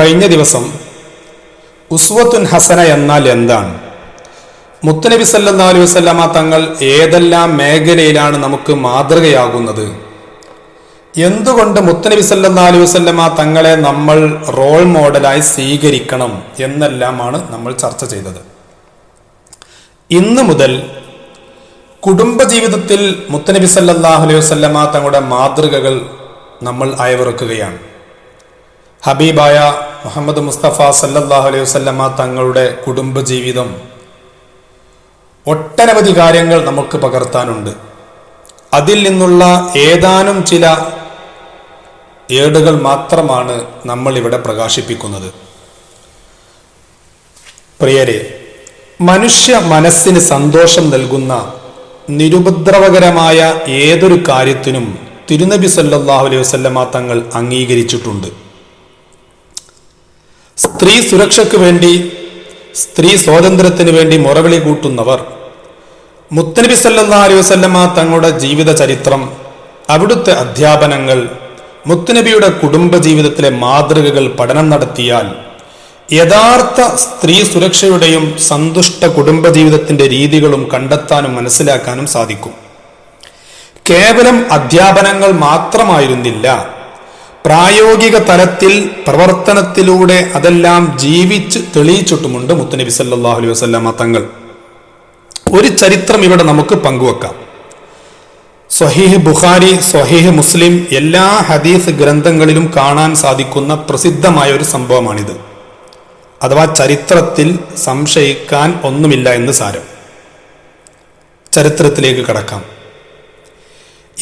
കഴിഞ്ഞ ദിവസം ഉസ്വത്തുൻ ഹസന എന്നാൽ എന്താണ്? മുത്തനബി സല്ലാ അലൈഹി വസ്ലാമ തങ്ങൾ ഏതെല്ലാം മേഖലയിലാണ് നമുക്ക് മാതൃകയാകുന്നത്? എന്തുകൊണ്ട് മുത്തനബി സല്ലാ അലൈഹി വസ്ലമ തങ്ങളെ നമ്മൾ റോൾ മോഡലായി സ്വീകരിക്കണം എന്നെല്ലാമാണ് നമ്മൾ ചർച്ച ചെയ്തത്. ഇന്ന് മുതൽ കുടുംബജീവിതത്തിൽ മുത്തനബി സല്ലാഹു അലൈഹി വസ്ലമ തങ്ങളുടെ മാതൃകകൾ നമ്മൾ അയവിറക്കുകയാണ്. ഹബീബായ മുഹമ്മദ് മുസ്തഫ സല്ലല്ലാഹു അലൈഹി വസല്ലമ തങ്ങളുടെ കുടുംബജീവിതം ഒട്ടനവധി കാര്യങ്ങൾ നമുക്ക് പകർത്താനുണ്ട്. അതിൽ നിന്നുള്ള ഏതാനും ചില ഏടുകൾ മാത്രമാണ് നമ്മൾ ഇവിടെ പ്രകാശിപ്പിക്കുന്നത്. പ്രിയരെ മനുഷ്യ മനസ്സിന് സന്തോഷം നൽകുന്ന നിരുപദ്രവകരമായ ഏതൊരു കാര്യത്തിനും തിരുനബി സല്ലാഹു അലൈഹി വസല്ലമ തങ്ങൾ അംഗീകരിച്ചിട്ടുണ്ട്. സ്ത്രീ സുരക്ഷയ്ക്ക് വേണ്ടി സ്ത്രീ സ്വാതന്ത്ര്യത്തിന് വേണ്ടി മുറവിളി കൂട്ടുന്നവർ. മുത്തനബി സല്ലാ അലൈഹി വസല്ലമ തങ്ങളുടെ ജീവിത ചരിത്രം അവിടുത്തെ അധ്യാപനങ്ങൾ മുത്തനബിയുടെ കുടുംബ ജീവിതത്തിലെ മാതൃകകൾ പഠനം നടത്തിയാൽ യഥാർത്ഥ സ്ത്രീ സുരക്ഷയുടെയും സന്തുഷ്ട കുടുംബ ജീവിതത്തിന്റെ രീതികളും കണ്ടെത്താനും മനസ്സിലാക്കാനും സാധിക്കും. കേവലം അധ്യാപനങ്ങൾ മാത്രമായിരുന്നില്ല. പ്രായോഗിക തലത്തിൽ പ്രവർത്തനത്തിലൂടെ അതെല്ലാം ജീവിച്ച് തെളിയിച്ചിട്ടുമുണ്ട് മുത്തനബി സല്ലാഹു അലൈഹി വസ്ലാമ തങ്ങൾ. ഒരു ചരിത്രം ഇവിടെ നമുക്ക് പങ്കുവെക്കാം. സ്വഹീഹ് ബുഖാരി സ്വഹീഹ് മുസ്ലിം എല്ലാ ഹദീസ് ഗ്രന്ഥങ്ങളിലും കാണാൻ സാധിക്കുന്ന പ്രസിദ്ധമായ ഒരു സംഭവമാണിത്. അഥവാ ചരിത്രത്തിൽ സംശയിക്കാൻ ഒന്നുമില്ല എന്ന് സാരം. ചരിത്രത്തിലേക്ക് കടക്കാം.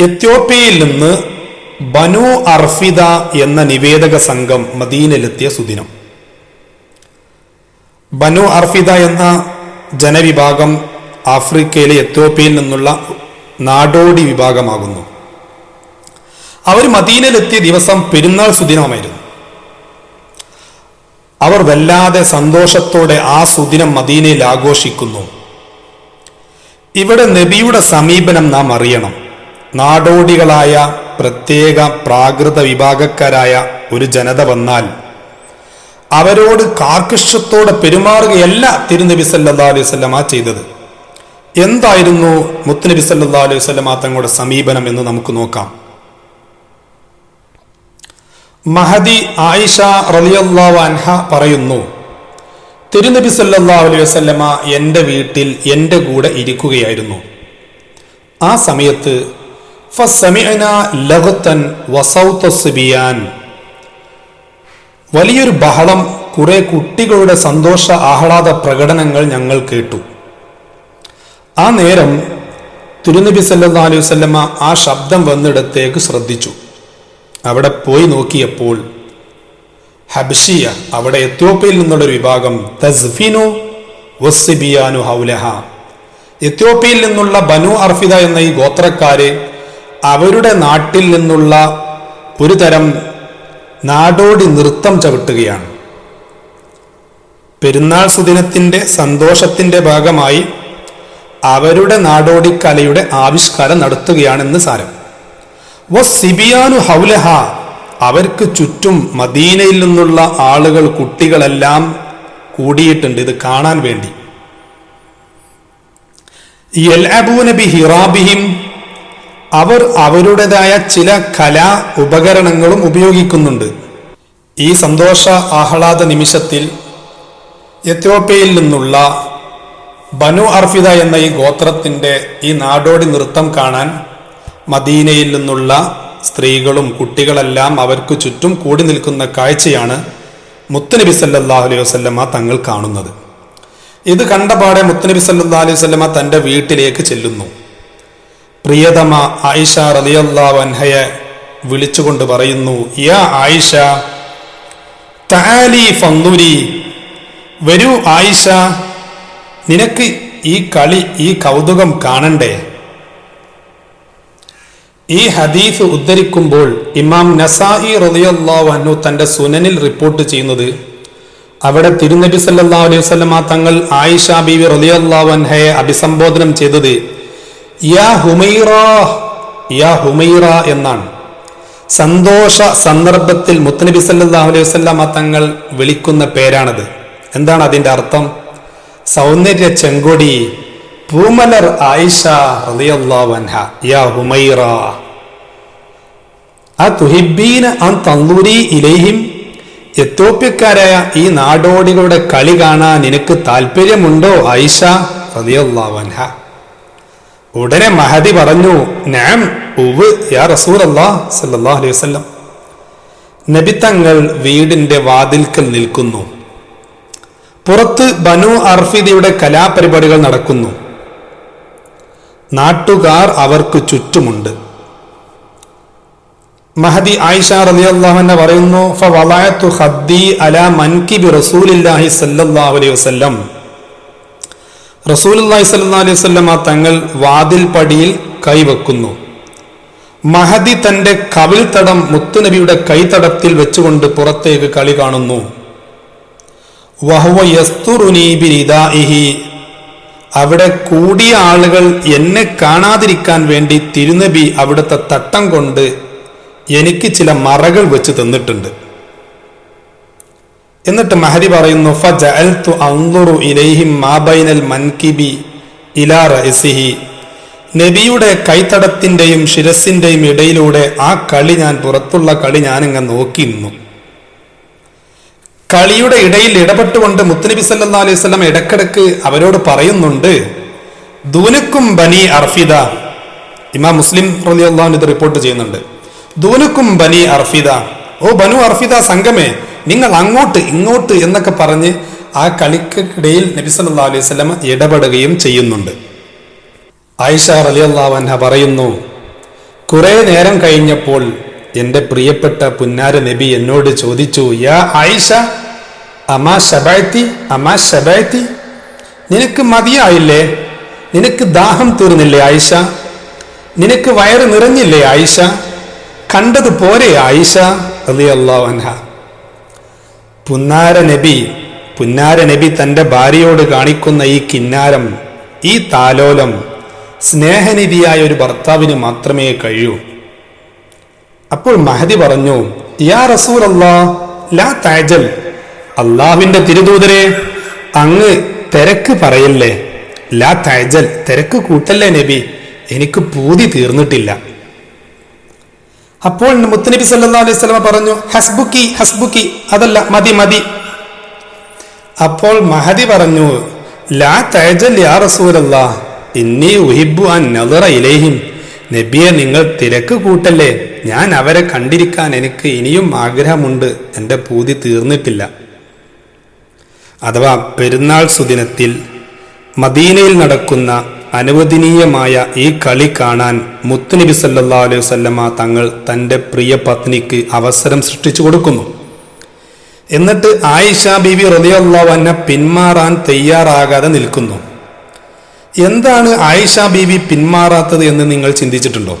എത്യോപ്യയിൽ നിന്ന് ബനു അർഫിദ എന്ന നിവേദക സംഘം മദീനയിലെത്തിയ സുദിനം. ബനു അർഫിദ എന്ന ജനവിഭാഗം ആഫ്രിക്കയിലെ എത്യോപ്യയിൽ നിന്നുള്ള നാടോടി വിഭാഗമാകുന്നു. അവർ മദീനയിലെത്തിയ ദിവസം പെരുന്നാൾ സുദിനമായിരുന്നു. അവർ വല്ലാതെ സന്തോഷത്തോടെ ആ സുദിനം മദീനയിൽ ആഘോഷിക്കുന്നു. ഇവിടെ നബിയുടെ സമീപനം നാം അറിയണം. നാടോടികളായ പ്രത്യേക പ്രാകൃത വിഭാഗക്കാരായ ഒരു ജനത വന്നാൽ അവരോട് കാർക്കശ്യത്തോടെ പെരുമാറുകയല്ല തിരുനബി സല്ലാ അലൈഹി സ്വലമ ചെയ്തത്. എന്തായിരുന്നു മുത്തുനബി സല്ലാ അലൈഹി സ്വലമ തങ്ങളുടെ സമീപനം എന്ന് നമുക്ക് നോക്കാം. മഹദി ആയിഷ റലിയല്ലാഹു അൻഹ പറയുന്നു തിരുനബി സല്ലാ അലൈഹി വസല്ലമ എന്റെ വീട്ടിൽ എന്റെ കൂടെ ഇരിക്കുകയായിരുന്നു. ആ സമയത്ത് വലിയൊരു ബഹളം കുറെ കുട്ടികളുടെ സന്തോഷ ആഹ്ലാദ പ്രകടനങ്ങൾ ഞങ്ങൾ കേട്ടു. ആ നേരം തിരുനബി സല്ലാ അലൈഹി വസല്ലമ ആ ശബ്ദം വന്നിടത്തേക്ക് ശ്രദ്ധിച്ചു. അവിടെ പോയി നോക്കിയപ്പോൾ ഹബ്ഷിയ അവിടെ എത്യോപ്യയിൽ നിന്നുള്ള ഒരു വിഭാഗം തസ്ഫിനു വസ്സിബിയാനു ഹൗലഹ. എത്യോപ്യയിൽ നിന്നുള്ള ബനു അർഫിദ എന്ന ഈ ഗോത്രക്കാര് അവരുടെ നാട്ടിൽ നിന്നുള്ള ഒരു തരം നാടോടി നൃത്തം ചവിട്ടുകയാണ്. പെരുന്നാൾ സുദിനത്തിന്റെ സന്തോഷത്തിന്റെ ഭാഗമായി അവരുടെ നാടോടി കലയുടെ ആവിഷ്കാരം നടത്തുകയാണെന്ന് സാരം. സിബിയാനു ഹൗലഹ അവർക്ക് ചുറ്റും മദീനയിൽ നിന്നുള്ള ആളുകൾ കുട്ടികളെല്ലാം കൂടിയിട്ടുണ്ട് ഇത് കാണാൻ വേണ്ടി. യൽഅബൂനബി ഹിറാബിഹിം അവർ അവരുടേതായ ചില കലാ ഉപകരണങ്ങളും ഉപയോഗിക്കുന്നുണ്ട്. ഈ സന്തോഷ ആഹ്ലാദ നിമിഷത്തിൽ എത്യോപ്യയിൽ നിന്നുള്ള ബനു അർഫിദ എന്ന ഈ ഗോത്രത്തിന്റെ ഈ നാടോടി നൃത്തം കാണാൻ മദീനയിൽ നിന്നുള്ള സ്ത്രീകളും കുട്ടികളെല്ലാം അവർക്ക് ചുറ്റും കൂടി നിൽക്കുന്ന കാഴ്ചയാണ് മുത്തനബി സല്ലാഹു അലൈഹി വസ്ലമ തങ്ങൾ കാണുന്നത്. ഇത് കണ്ടപാടെ മുത്തനബി സല്ലാ അലൈഹി വസ്ലമ തന്റെ വീട്ടിലേക്ക് ചെല്ലുന്നു. പ്രിയതമ ആയിഷ റലിയല്ലാ വൻഹയെ വിളിച്ചുകൊണ്ട് പറയുന്നു യാ ആയിഷ താലി ഫന്നൂരി വരൂ ആയിഷ നിനക്ക് ഈ കളി ഈ കൗതുകം കാണണ്ടേ? ഈ ഹദീഫ് ഉദ്ധരിക്കുമ്പോൾ ഇമാം നസായി അൻഹു തന്റെ സുനനിൽ റിപ്പോർട്ട് ചെയ്യുന്നത് അവിടെ തിരുനബി സല്ലല്ലാഹു അലൈഹി വസല്ലമ തങ്ങൾ ആയിഷ ബീവി അൻഹയെ അഭിസംബോധനം ചെയ്തത് യാ ഹുമൈറ യാ ഹുമൈറ എന്നാണ്. സന്തോഷ സന്ദർഭത്തിൽ മുത്തനബി സല്ലല്ലാഹു അലൈഹി വസല്ലമ തങ്ങൾ വിളിക്കുന്ന പേരാണത്. എന്താണ് അതിന്റെ അർത്ഥം? സൗന്ദര്യ ചെങ്കൊടി പൂമലർ ആയിഷ യാ ഹുമൈറ. ആ തുഹിബീന അൻ തന്തൂരി ഇലൈഹിം എത്തോപ്യക്കാരായ ഈ നാടോടികളുടെ കളി കാണാൻ നിനക്ക് താല്പര്യമുണ്ടോ ആയിഷ? റളിയല്ലാഹു അൻഹ. ഉടനെ മഹദി പറഞ്ഞു നാം ഉവ് യാ റസൂൽ സല്ലല്ലാഹു അലൈഹി വസല്ലം. നബി തങ്ങൾ വീടിന്റെ വാതിൽക്കൽ നിൽക്കുന്നു. പുറത്ത് ബനു അർഫിദയുടെ കലാപരിപാടികൾ നടക്കുന്നു. നാട്ടുകാർ അവർക്ക് ചുറ്റുമുണ്ട്. മഹദി ആയിഷ റളിയല്ലാഹു പറയുന്നു ഫവളഅതു ഖദ്ദി അല മൻകിബി റസൂലില്ലാഹി സല്ലല്ലാഹു അലൈഹി വസല്ലം. റസൂലുള്ളാഹി സ്വല്ലല്ലാഹു അലൈഹി വസല്ലമ തങ്ങൾ വാതിൽ പടിയിൽ കൈവെക്കുന്നു. മഹദി തന്റെ കവിൽ തടം മുത്തുനബിയുടെ കൈത്തടത്തിൽ വെച്ചുകൊണ്ട് പുറത്തേക്ക് കളി കാണുന്നു. അവിടെ കൂടിയ ആളുകൾ എന്നെ കാണാതിരിക്കാൻ വേണ്ടി തിരുനബി അവിടുത്തെ തട്ടം കൊണ്ട് എനിക്ക് ചില മറകൾ വെച്ച് തന്നിട്ടുണ്ട്. എന്നിട്ട് മഹരി പറയുന്നു മാ ബൈനൽ മൻകിബി ഇലാ നബിയുടെ കൈത്തടത്തിന്റെയും ശിരസിന്റെയും ഇടയിലൂടെ ആ കളി ഞാൻ പുറത്തുള്ള കളി ഞാനിങ്ങ് നോക്കി നിന്നു കളിയുടെ ഇടയിൽ ഇടപെട്ടുകൊണ്ട് മുത്തനബി സല്ലാ അലൈഹി സ്വലം ഇടക്കിടക്ക് അവരോട് പറയുന്നുണ്ട് ദൂനക്കും ബനി അർഫിദ. ഇമാം മുസ്ലിം റലിയല്ലാഹു ഇത് റിപ്പോർട്ട് ചെയ്യുന്നുണ്ട് ദൂനക്കും ബനി അർഫിദ. ഓ ബനു അർഫിദ സംഘമേ നിങ്ങൾ അങ്ങോട്ട് ഇങ്ങോട്ട് എന്നൊക്കെ പറഞ്ഞ് ആ കളിക്കിടയിൽ നബി സല്ലാ അലൈഹി സ്വലമ ഇടപെടുകയും ചെയ്യുന്നുണ്ട്. ആയിഷ റലിയല്ലാവൻഹ പറയുന്നു കുറെ നേരം കഴിഞ്ഞപ്പോൾ എന്റെ പ്രിയപ്പെട്ട പുന്നാര നബി എന്നോട് ചോദിച്ചു യാ ആയിഷ അമാ ഷബായത്തി അമാ ഷബായത്തി നിനക്ക് മതിയായില്ലേ? നിനക്ക് ദാഹം തീർന്നില്ലേ ആയിഷ? നിനക്ക് വയറ് നിറഞ്ഞില്ലേ ആയിഷ? കണ്ടത് പോരെ ആയിഷ? അൻഹ പുന്നാര നബി പുന്നാര നബി തന്റെ ഭാര്യയോട് കാണിക്കുന്ന ഈ കിന്നാരം ഈ താലോലം സ്നേഹനിധിയായ ഒരു ഭർത്താവിന് മാത്രമേ കഴിയൂ. അപ്പോൾ മഹദി പറഞ്ഞു യാ റസൂൽ ലാ താജൽ അള്ളാഹുവിന്റെ തിരുദൂതരെ അങ്ങ് തിരക്ക് പറയല്ലേ? ലാ താജൽ തിരക്ക് കൂട്ടല്ലേ നബി? എനിക്ക് പൂതി തീർന്നിട്ടില്ല. അപ്പോൾ മുത്തനബി സല്ലാ അലൈഹി സ്വലമ പറഞ്ഞു ഹസ്ബുക്കി ഹസ്ബുക്കി. അതല്ല മതി മതി. അപ്പോൾ മഹദി പറഞ്ഞു ലാ ഇന്നി അൻ നബിയെ നിങ്ങൾ തിരക്ക് കൂട്ടല്ലേ? ഞാൻ അവരെ കണ്ടിരിക്കാൻ എനിക്ക് ഇനിയും ആഗ്രഹമുണ്ട്. എന്റെ പൂതി തീർന്നിട്ടില്ല. അഥവാ പെരുന്നാൾ സുദിനത്തിൽ മദീനയിൽ നടക്കുന്ന അനുവദനീയമായ ഈ കളി കാണാൻ മുത്തുനബി സല്ലാ അലൈഹി വസല്ലമ തങ്ങൾ തന്റെ പ്രിയ പത്നിക്ക് അവസരം സൃഷ്ടിച്ചു കൊടുക്കുന്നു. എന്നിട്ട് ആയിഷ ബീവി റതിയല്ലാവന്നെ പിന്മാറാൻ തയ്യാറാകാതെ നിൽക്കുന്നു. എന്താണ് ആയിഷ ബീവി പിന്മാറാത്തത് എന്ന് നിങ്ങൾ ചിന്തിച്ചിട്ടുണ്ടോ?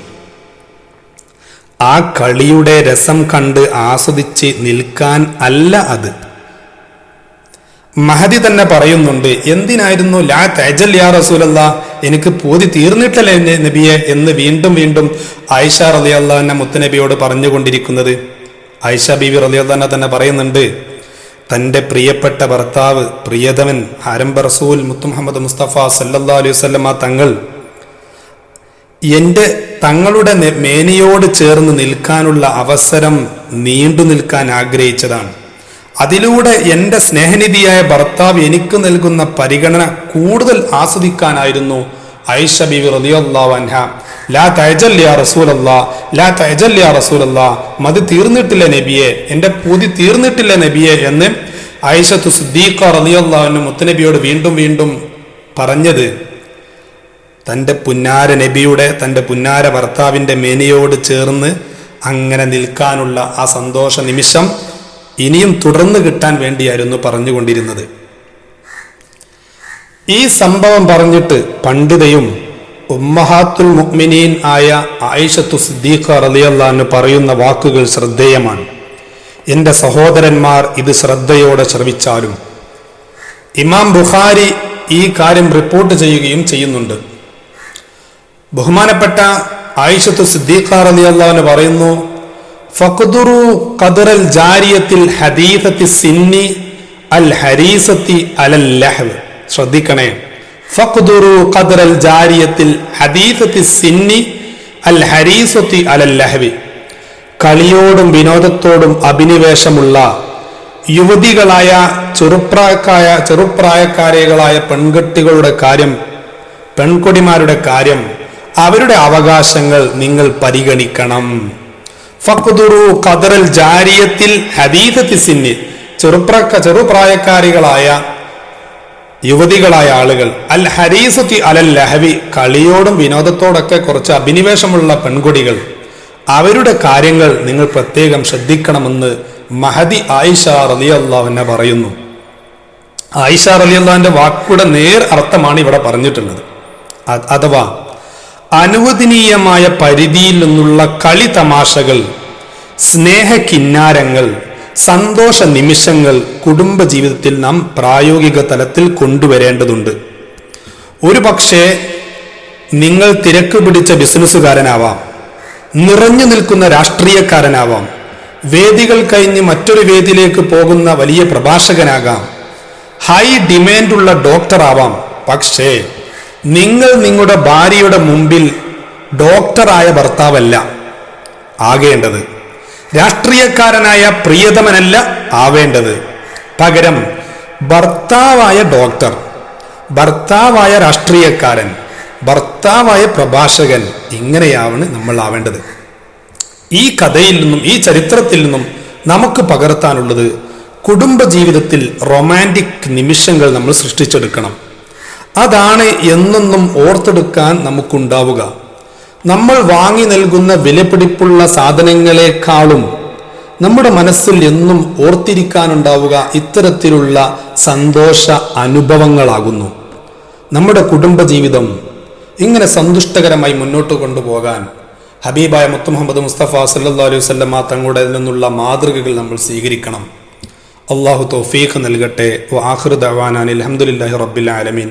ആ കളിയുടെ രസം കണ്ട് ആസ്വദിച്ച് നിൽക്കാൻ അല്ല അത്. മഹദി തന്നെ പറയുന്നുണ്ട് എന്തിനായിരുന്നു ലാ തേജൽ യാ റസൂലല്ല? എനിക്ക് പൂതി തീർന്നിട്ടല്ലേ നബിയെ? എന്ന് വീണ്ടും വീണ്ടും ആയിഷ റലിയല്ലാന്നെ മുത്തനബിയോട് പറഞ്ഞുകൊണ്ടിരിക്കുന്നത്. ആയിഷ ബീവി റലിയല്ലാന്നെ തന്നെ പറയുന്നുണ്ട് തന്റെ പ്രിയപ്പെട്ട ഭർത്താവ് പ്രിയതമൻ ആരംഭ റസൂൽ മുത്തു മുഹമ്മദ് മുസ്തഫ സല്ലാ അലൈഹി വസല്ലമ തങ്ങൾ എന്റെ തങ്ങളുടെ മേനിയോട് ചേർന്ന് നിൽക്കാനുള്ള അവസരം നീണ്ടു നിൽക്കാൻ ആഗ്രഹിച്ചതാണ്. അതിലൂടെ എന്റെ സ്നേഹനിധിയായ ഭർത്താവ് എനിക്ക് നൽകുന്ന പരിഗണന കൂടുതൽ ആസ്വദിക്കാനായിരുന്നു ഐഷ ബിബി റളിയല്ലാഹു അൻഹ. ലാ റസൂലല്ലാ ലാ റസൂലല്ലാ മതി തീർന്നിട്ടില്ല നബിയെ എന്റെ പൂതി തീർന്നിട്ടില്ല നബിയെ എന്ന് ഐഷത്തു സുദ്ദീഖ റളിയല്ലാഹു അൻഹു മുത്തനബിയോട് വീണ്ടും വീണ്ടും പറഞ്ഞത്. തന്റെ പുന്നാര നബിയുടെ തന്റെ പുന്നാര ഭർത്താവിന്റെ മേനിയോട് ചേർന്ന് അങ്ങനെ നിൽക്കാനുള്ള ആ സന്തോഷ നിമിഷം ഇനിയും തുടർന്ന് കിട്ടാൻ വേണ്ടിയായിരുന്നു പറഞ്ഞുകൊണ്ടിരുന്നത്. ഈ സംഭവം പറഞ്ഞിട്ട് പണ്ഡിതയും ഉമ്മഹാത്തുൽ മുഅ്മിനീൻ ആയ ആയിഷത്തു സിദ്ദീഖ റളിയല്ലാഹു പറയുന്ന വാക്കുകൾ ശ്രദ്ധേയമാണ്. എന്റെ സഹോദരന്മാർ ഇത് ശ്രദ്ധയോടെ ശ്രവിച്ചാലും. ഇമാം ബുഖാരി ഈ കാര്യം റിപ്പോർട്ട് ചെയ്യുകയും ചെയ്യുന്നുണ്ട്. ബഹുമാനപ്പെട്ട ആയിഷത്തു സിദ്ദീഖ റളിയല്ലാഹു പറയുന്നു ഫഖ്ദുറു ഖദറൽ ജാരിയത്തിൽ ഹദീസത്തി സിന്നി അൽ ഹരീസത്തി അലൽ ലഹവ്. ശ്രദ്ധിക്കണേ. ഫഖ്ദുറു ഖദറൽ ജാരിയത്തിൽ ഹദീസത്തി സിന്നി അൽ ഹരീസത്തി അലൽ ലഹ്വി. കളിയോടും വിനോദത്തോടും അഭിനിവേശമുള്ള യുവതികളായ ചെറുപ്രായക്കായ ചെറുപ്രായക്കാരികളായ പെൺകുട്ടികളുടെ കാര്യം പെൺകൊടിമാരുടെ കാര്യം അവരുടെ അവകാശങ്ങൾ നിങ്ങൾ പരിഗണിക്കണം. ഫഖ്ദുറു ഖദറൽ ജാരിയത്തിൽ ഹദീസത്തി സിന്നി ചെറുപ്ര ചെറുപ്രായക്കാരികളായ യുവതികളായ ആളുകൾ. അൽ ഹരീസത്തി അലൽ ലഹവി കളിയോടും വിനോദത്തോടൊക്കെ കുറച്ച് അഭിനിവേശമുള്ള പെൺകുടികൾ. അവരുടെ കാര്യങ്ങൾ നിങ്ങൾ പ്രത്യേകം ശ്രദ്ധിക്കണമെന്ന് മഹദി ആയിഷ റലി അള്ളാഹുവിനെ പറയുന്നു. ആയിഷ റലി അള്ളാഹിന്റെ വാക്കുടെ നേർ അർത്ഥമാണ് ഇവിടെ പറഞ്ഞിട്ടുള്ളത്. അഥവാ അനുവദനീയമായ പരിധിയിൽ നിന്നുള്ള കളി തമാശകൾ സ്നേഹ കിന്നാരങ്ങൾ സന്തോഷ നിമിഷങ്ങൾ കുടുംബ ജീവിതത്തിൽ നാം പ്രായോഗിക തലത്തിൽ കൊണ്ടുവരേണ്ടതുണ്ട്. ഒരു പക്ഷേ നിങ്ങൾ തിരക്ക് പിടിച്ച ബിസിനസ്സുകാരനാവാം നിറഞ്ഞു നിൽക്കുന്ന രാഷ്ട്രീയക്കാരനാവാം വേദികൾ കഴിഞ്ഞ് മറ്റൊരു വേദിയിലേക്ക് പോകുന്ന വലിയ പ്രഭാഷകനാകാം ഹൈ ഡിമാൻഡുള്ള ഡോക്ടറാവാം. പക്ഷേ നിങ്ങൾ നിങ്ങളുടെ ഭാര്യയുടെ മുമ്പിൽ ഡോക്ടറായ ഭർത്താവല്ല ആകേണ്ടത്. രാഷ്ട്രീയക്കാരനായ പ്രിയതമനല്ല ആവേണ്ടത്. പകരം ഭർത്താവായ ഡോക്ടർ ഭർത്താവായ രാഷ്ട്രീയക്കാരൻ ഭർത്താവായ പ്രഭാഷകൻ ഇങ്ങനെയാണ് നമ്മൾ ആവേണ്ടത്. ഈ കഥയിൽ നിന്നും ഈ ചരിത്രത്തിൽ നിന്നും നമുക്ക് പകർത്താനുള്ളത് കുടുംബ ജീവിതത്തിൽ റൊമാന്റിക് നിമിഷങ്ങൾ നമ്മൾ സൃഷ്ടിച്ചെടുക്കണം. അതാണ് എന്നെന്നും ഓർത്തെടുക്കാൻ നമുക്കുണ്ടാവുക. നമ്മൾ വാങ്ങി നൽകുന്ന വിലപിടിപ്പുള്ള സാധനങ്ങളെക്കാളും നമ്മുടെ മനസ്സിൽ എന്നും ഓർത്തിരിക്കാനുണ്ടാവുക ഇത്തരത്തിലുള്ള സന്തോഷ അനുഭവങ്ങളാകുന്നു. നമ്മുടെ കുടുംബജീവിതം ഇങ്ങനെ സന്തുഷ്ടകരമായി മുന്നോട്ട് കൊണ്ടുപോകാൻ ഹബീബായ മുത്തു മുഹമ്മദ് മുസ്തഫ സല്ലാ അലൈഹി വസല്ലമ തങ്ങളുടെ നിന്നുള്ള മാതൃകകൾ നമ്മൾ സ്വീകരിക്കണം. അള്ളാഹു തോഫീഖ് നൽകട്ടെ. ദവാനാൻ അലഹമുല്ലാഹി റബ്ബിൽ ആലമീൻ.